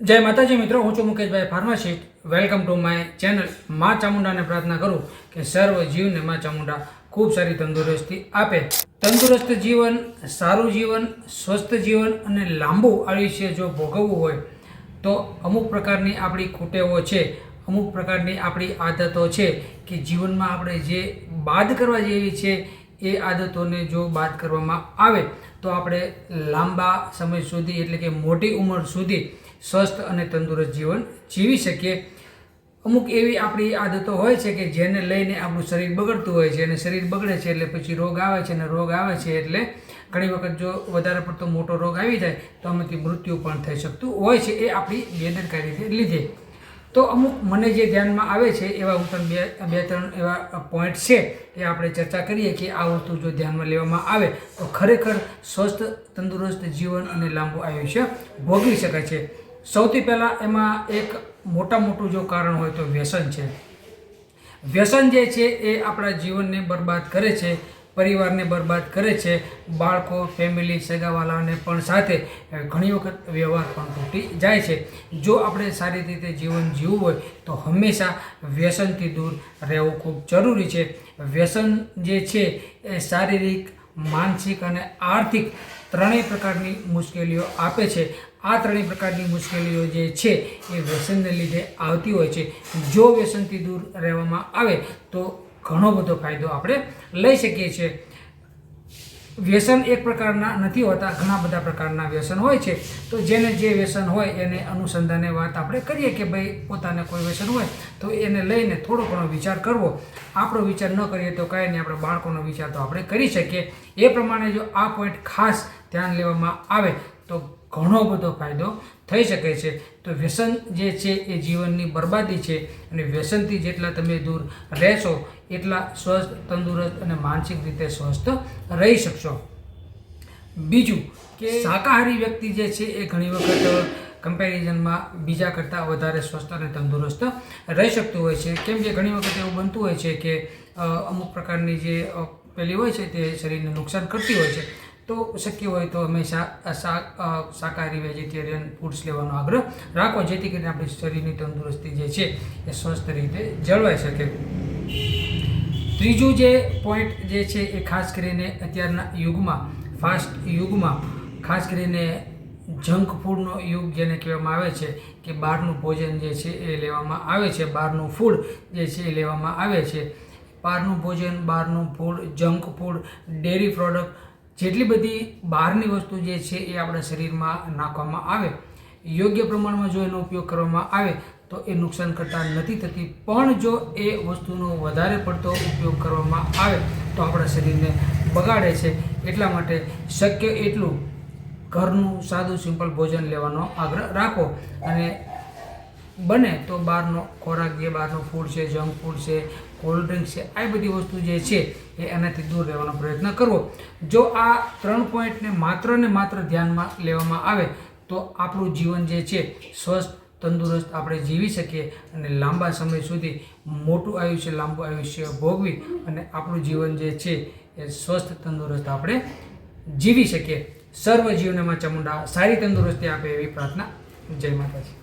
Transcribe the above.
જય માતાજી મિત્રો, હું છું Mukeshbhai pharmacist. Welcome to my channel મા ચામુંડાને પ્રાર્થના કરું કે સર્વ જીવને મા ચામુંડા ખૂબ સારી તંદુરસ્તી આપે. તંદુરસ્ત જીવન, સારું જીવન, સ્વસ્થ જીવન અને લાંબુ આયુષ્ય જો ભોગવવું હોય, તો અમુક પ્રકારની આપણી ખૂટેવો છે, અમુક પ્રકારની આપણી આદતો છે કે જીવનમાં આપણે જે બાદ કરવા જેવી છે એ આદતોને જો બાદ કરવામાં આવે, તો આપણે લાંબા સમય સુધી, એટલે કે મોટી ઉંમર સુધી સ્વસ્થ અને તંદુરસ્ત જીવન જીવી શકીએ. અમુક એવી આપણી આદતો હોય છે કે જેને લઈને આપણું શરીર બગડતું હોય છે, અને શરીર બગડે છે, એટલે પછી રોગ આવે છે, અને રોગ આવે છે, એટલે ઘણી વખત જો વધારે પડતો મોટો રોગ આવી જાય, તો આમાંથી મૃત્યુ પણ થઈ શકતું હોય છે, એ આપણી બેદરકારીને લીધે. તો અમુક મને જે ધ્યાનમાં આવે છે, એવા હું તમને બે બે, ત્રણ એવા પોઈન્ટ છે એ આપણે ચર્ચા કરીએ કે આ વસ્તુ જો ધ્યાનમાં લેવામાં આવે, તો ખરેખર સ્વસ્થ, તંદુરસ્ત જીવન અને લાંબુ આયુષ્ય ભોગવી શકાય છે. સૌથી પહેલાં એમાં એક મોટા મોટું જો કારણ હોય તો વ્યસન છે. વ્યસન જે છે એ આપણા જીવનને બરબાદ કરે છે. પરિવારને બરબાદ કરે છે. બાળકો ફેમિલી સગાવાલાને પણ સાથે ઘણી વખત વ્યવહાર પણ તૂટી જાય છે. જો આપણે સારી રીતે જીવન જીવવું હોય, તો હંમેશા વ્યસનથી દૂર રહેવું ખૂબ જરૂરી છે. વ્યસન જે છે, એ શારીરિક, માનસિક અને આર્થિક ત્રણેય પ્રકારની મુશ્કેલીઓ આપે છે. આ ત્રણેય પ્રકારની મુશ્કેલીઓ જે છે, એ વ્યસનને લીધે આવતી હોય છે. જો વ્યસનથી દૂર રહેવામાં આવે, તો ઘણો બધો ફાયદો આપણે લઈ શકીએ છીએ. વ્યસન એક પ્રકારના નથી હોતા, ઘણા બધા પ્રકારના વ્યસન હોય છે. તો જેને જે વ્યસન હોય એને અનુસંધાને વાત આપણે કરીએ કે ભાઈ પોતાને કોઈ વ્યસન હોય તો એને લઈને થોડો ઘણો વિચાર કરવો. આપણો વિચાર ન કરીએ તો કાંઈ નહીં, આપણે બાળકોનો વિચાર તો આપણે કરી શકીએ. એ પ્રમાણે જો આ પોઈન્ટ ખાસ ધ્યાન લેવામાં આવે તો ઘણો બધો ફાયદો થઈ શકે છે. તો વ્યસન જે છે એ જીવનની બરબાદી છે અને વ્યસનથી જેટલા તમે દૂર રહેશો, એટલા સ્વસ્થ, તંદુરસ્ત અને માનસિક રીતે સ્વસ્થ રહી શકશો. બીજું કે શાકાહારી વ્યક્તિ જે છે એ ઘણી વખત કમ્પેરિઝનમાં બીજા કરતાં વધારે સ્વસ્થ અને તંદુરસ્ત રહી શકતું હોય છે. કેમ કે ઘણી વખત એવું બનતું હોય છે કે અમુક પ્રકારની જે પેલી હોય છે તે શરીરને નુકસાન કરતી હોય છે. તો શક્ય હોય તો હંમેશા શાકાહારી વેજીટેરિયન ફૂડ્સ લેવાનો આગ્રહ રાખો, જેથી કરીને આપણી શરીરની તંદુરસ્તી જે છે એ સ્વસ્થ રીતે જળવાઈ શકે. ત્રીજું જે પોઈન્ટ જે છે એ ખાસ કરીને અત્યારના યુગમાં ફાસ્ટ યુગમાં, ખાસ કરીને જંક ફૂડનો યુગ જેને કહેવામાં આવે છે કે બહારનું ભોજન જે છે એ લેવામાં આવે છે, બહારનું ફૂડ જે છે એ લેવામાં આવે છે. બહારનું ભોજન, બહારનું food junk food dairy product જેટલી બધી બહારની વસ્તુ જે છે એ આપણા શરીરમાં નાખવામાં આવે, યોગ્ય પ્રમાણમાં જો એનો ઉપયોગ કરવામાં આવે, તો એ નુકસાન કરતા નથી થતી. પણ જો એ વસ્તુનો વધારે પડતો ઉપયોગ કરવામાં આવે, તો આપણા શરીરને બગાડે છે. એટલા માટે શક્ય એટલું ઘરનું સાદું, સિમ્પલ ભોજન લેવાનો આગ્રહ રાખો. અને બને તો બહારનો ખોરાક જે બહારનો ફૂડ છે જંક ફૂડ છે કોલ્ડ ડ્રિંક્સ છે, આ બધી વસ્તુ જે છે એ એનાથી દૂર રહેવાનો પ્રયત્ન કરવો. જો આ ત્રણ પોઈન્ટને માત્ર ને માત્ર ધ્યાનમાં લેવામાં આવે, તો આપણું જીવન જે છે સ્વસ્થ, તંદુરસ્ત આપણે જીવી શકીએ અને લાંબા સમય સુધી મોટું આયુષ્ય, લાંબુ આયુષ્ય ભોગવી અને આપણું જીવન જે છે એ સ્વસ્થ, તંદુરસ્ત આપણે જીવી શકીએ. સર્વ જીવનમાં ચામુંડા સારી તંદુરસ્તી આપે એવી પ્રાર્થના. જય માતાજી.